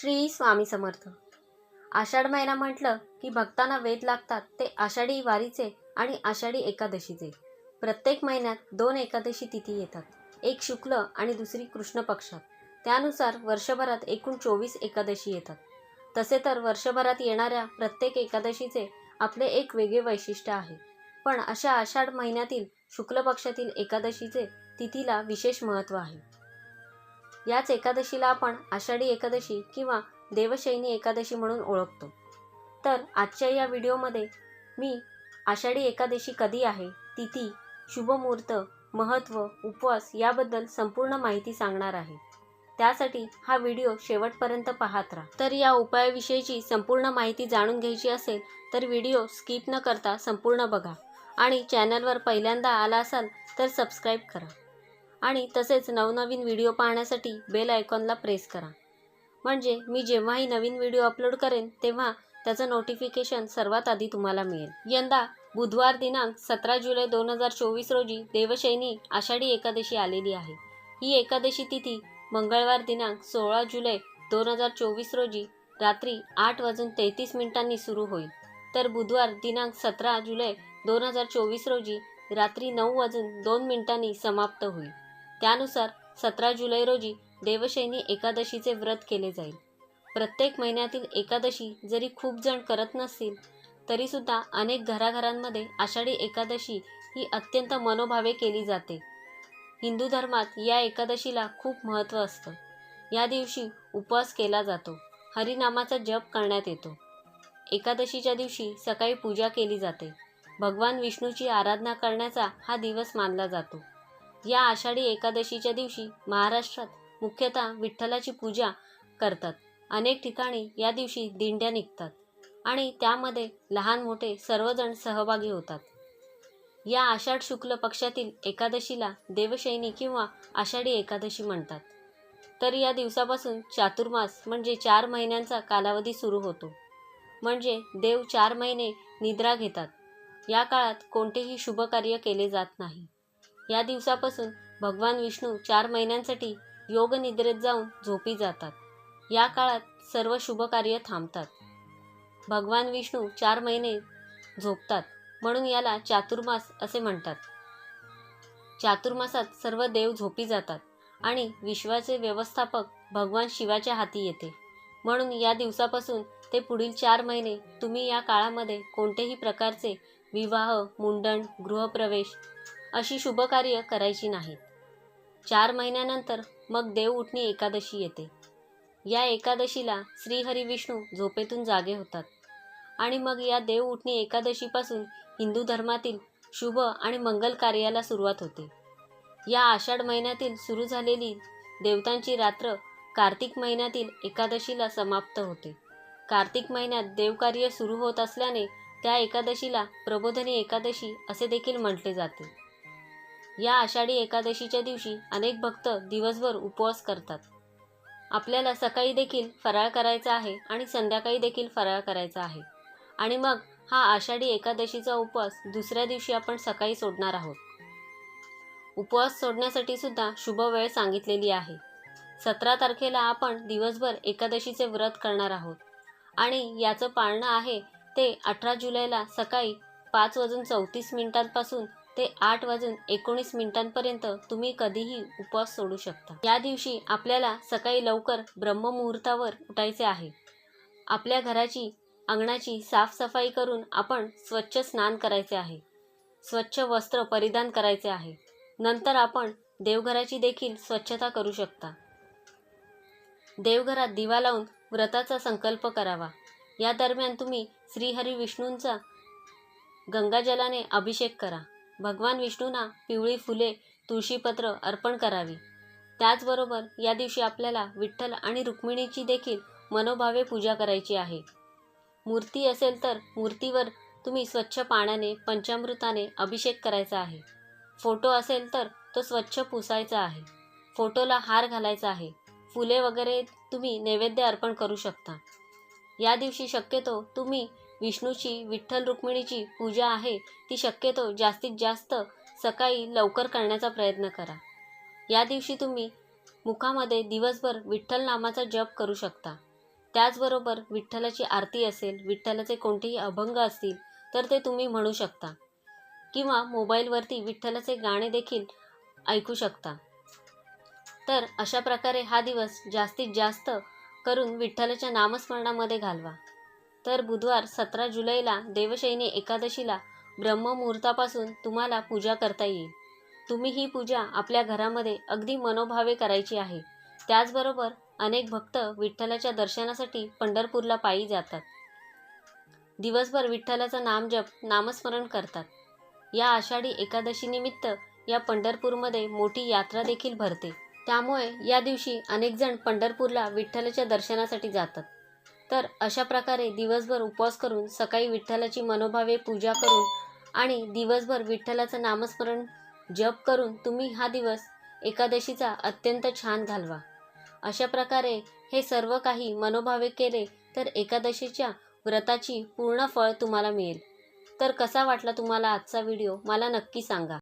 श्री स्वामी समर्थ. आषाढ महिना म्हटलं की भक्तांना वेध लागतात ते आषाढी वारीचे आणि आषाढी एकादशीचे. प्रत्येक महिन्यात दोन एकादशी तिथी येतात. एक शुक्ल आणि दुसरी कृष्ण पक्षात. त्यानुसार वर्षभरात एकूण चोवीस एकादशी येतात. तसे तर वर्षभरात येणाऱ्या प्रत्येक एकादशीचे आपले एक वेगळे वैशिष्ट्य आहे. पण अशा आषाढ महिन्यातील शुक्ल पक्षातील एकादशीचे तिथीला विशेष महत्त्व आहे. याच एकादशीला आपण आषाढी एकादशी किंवा देवशैनी एकादशी म्हणून ओळखतो. तर आजच्या या व्हिडिओमध्ये मी आषाढी एकादशी कधी आहे तिथी शुभमुहूर्त महत्त्व उपवास याबद्दल संपूर्ण माहिती सांगणार आहे. त्यासाठी हा व्हिडिओ शेवटपर्यंत पाहत राहा. तर या उपायाविषयीची संपूर्ण माहिती जाणून घ्यायची असेल तर व्हिडिओ स्किप न करता संपूर्ण बघा. आणि चॅनलवर पहिल्यांदा आला असाल तर सबस्क्राईब करा. आणि तसेच नवनवीन व्हिडिओ पाहण्यासाठी बेल आयकॉनला प्रेस करा. म्हणजे मी जेव्हाही नवीन व्हिडिओ अपलोड करेन तेव्हा त्याचं नोटिफिकेशन सर्वात आधी तुम्हाला मिळेल. यंदा बुधवार दिनांक सतरा जुलै दोन हजार चोवीस रोजी देवशैनी आषाढी एकादशी आलेली आहे. ही एकादशी तिथी मंगळवार दिनांक सोळा जुलै दोन हजार चोवीस रोजी रात्री आठ वाजून तेहतीस मिनिटांनी सुरू होईल. तर बुधवार दिनांक सतरा जुलै दोन हजार चोवीस रोजी रात्री नऊ वाजून दोन मिनिटांनी समाप्त होईल. त्यानुसार सतरा जुलै रोजी देवशैनी एकादशीचे व्रत केले जाईल. प्रत्येक महिन्यातील एकादशी जरी खूप जण करत नसतील तरीसुद्धा अनेक घराघरांमध्ये आषाढी एकादशी ही अत्यंत मनोभावे केली जाते. हिंदू धर्मात या एकादशीला खूप महत्त्व असतं. या दिवशी उपवास केला जातो. हरिनामाचा जप करण्यात येतो. एकादशीच्या दिवशी सकाळी पूजा केली जाते. भगवान विष्णूची आराधना करण्याचा हा दिवस मानला जातो. या आषाढी एकादशीच्या दिवशी महाराष्ट्रात मुख्यतः विठ्ठलाची पूजा करतात. अनेक ठिकाणी या दिवशी दिंड्या निघतात आणि त्यामध्ये लहान मोठे सर्वजण सहभागी होतात. या आषाढ शुक्ल पक्षातील एकादशीला देवशैनी किंवा आषाढी एकादशी म्हणतात. तर या दिवसापासून चातुर्मास म्हणजे चार महिन्यांचा कालावधी सुरू होतो. म्हणजे देव चार महिने निद्रा घेतात. या काळात कोणतेही शुभ कार्य केले जात नाही. या दिवसापासून भगवान विष्णू चार महिन्यांसाठी योग निद्रेत जाऊन झोपी जातात. या काळात सर्व शुभ कार्य थांबतात. भगवान विष्णू चार महिने झोपतात म्हणून याला चातुर्मास असे म्हणतात. चातुर्मासात सर्व देव झोपी जातात आणि विश्वाचे व्यवस्थापक भगवान शिवाच्या हाती येते. म्हणून या दिवसापासून ते पुढील चार महिने तुम्ही या काळामध्ये कोणतेही प्रकारचे विवाह मुंडण गृहप्रवेश अशी शुभकार्य करायची नाहीत. चार महिन्यानंतर मग देव उठणी एकादशी येते. या एकादशीला श्रीहरी विष्णू झोपेतून जागे होतात. आणि मग या देव उठणी एकादशीपासून हिंदू धर्मातील शुभ आणि मंगल कार्याला सुरुवात होते. या आषाढ महिन्यातील सुरू झालेली देवतांची रात्र कार्तिक महिन्यातील एकादशीला समाप्त होते. कार्तिक महिन्यात देवकार्य सुरू होत असल्याने त्या एकादशीला प्रबोधनी एकादशी असे देखील म्हटले जाते. या आषाढी एकादशीच्या दिवशी अनेक भक्त दिवसभर उपवास करतात. आपल्याला सकाळी देखील फराळ करायचा आहे आणि संध्याकाळी देखील फराळ करायचा आहे. आणि मग हा आषाढी एकादशीचा उपवास दुसऱ्या दिवशी आपण सकाळी सोडणार आहोत. उपवास सोडण्यासाठी सुद्धा शुभ वेळ सांगितलेली आहे. सतरा तारखेला आपण दिवसभर एकादशीचे व्रत करणार आहोत. आणि याचं पाळणं आहे ते अठरा जुलैला सकाळी पाच वाजून चौतीस मिनिटांपासून ते आठ वाजून एकोणीस मिनिटांपर्यंत तुम्ही कधीही उपवास सोडू शकता. या दिवशी आपल्याला सकाळी लवकर ब्रह्ममुहूर्तावर उठायचे आहे. आपल्या घराची अंगणाची साफसफाई करून आपण स्वच्छ स्नान करायचे आहे. स्वच्छ वस्त्र परिधान करायचे आहे. नंतर आपण देवघराची देखील स्वच्छता करू शकता. देवघरात दिवा लावून व्रताचा संकल्प करावा. या दरम्यान तुम्ही श्रीहरी विष्णूंचा गंगाजलाने अभिषेक करा. भगवान विष्णूंना पिवळी फुले तुळशीपत्र अर्पण करावी. त्याचबरोबर या दिवशी आपल्याला विठ्ठल आणि रुक्मिणीची देखील मनोभावे पूजा करायची आहे. मूर्ती असेल तर मूर्तीवर तुम्ही स्वच्छ पाण्याने पंचामृताने अभिषेक करायचा आहे. फोटो असेल तर तो स्वच्छ पुसायचा आहे. फोटोला हार घालायचा आहे. फुले वगैरे तुम्ही नैवेद्य अर्पण करू शकता. या दिवशी शक्यतो तुम्ही विष्णूची विठ्ठल रुक्मिणीची पूजा आहे ती शक्यतो जास्तीत जास्त सकाळी लवकर करण्याचा प्रयत्न करा. या दिवशी तुम्ही मुखामध्ये दिवसभर विठ्ठल नामाचा जप करू शकता. त्याचबरोबर विठ्ठलाची आरती असेल विठ्ठलाचे कोणतेही अभंग असतील तर ते तुम्ही म्हणू शकता. किंवा मोबाईलवरती विठ्ठलाचे गाणे देखील ऐकू शकता. तर अशा प्रकारे हा दिवस जास्तीत जास्त करून विठ्ठलाच्या नामस्मरणामध्ये घालवा. तर बुधवार सतरा जुलैला देवशयनी एकादशीला ब्रह्ममुहूर्तापासून तुम्हाला पूजा करता येईल. तुम्ही ही पूजा आपल्या घरामध्ये अगदी मनोभावे करायची आहे. त्याचबरोबर अनेक भक्त विठ्ठलाच्या दर्शनासाठी पंढरपूरला पायी जातात. दिवसभर विठ्ठलाचं नामजप नामस्मरण करतात. या आषाढी एकादशीनिमित्त या पंढरपूरमध्ये मोठी यात्रा देखील भरते. त्यामुळे या दिवशी अनेकजण पंढरपूरला विठ्ठलाच्या दर्शनासाठी जातात. तर अशा प्रकारे दिवसभर उपवास करून सकाळी विठ्ठलाची मनोभावे पूजा करून आणि दिवसभर विठ्ठलाचं नामस्मरण जप करून तुम्ही हा दिवस एकादशीचा अत्यंत छान घालवा. अशा प्रकारे हे सर्व काही मनोभावे केले तर एकादशीच्या व्रताची पूर्ण फळ तुम्हाला मिळेल. तर कसा वाटला तुम्हाला आजचा व्हिडिओ? मला नक्की सांगा.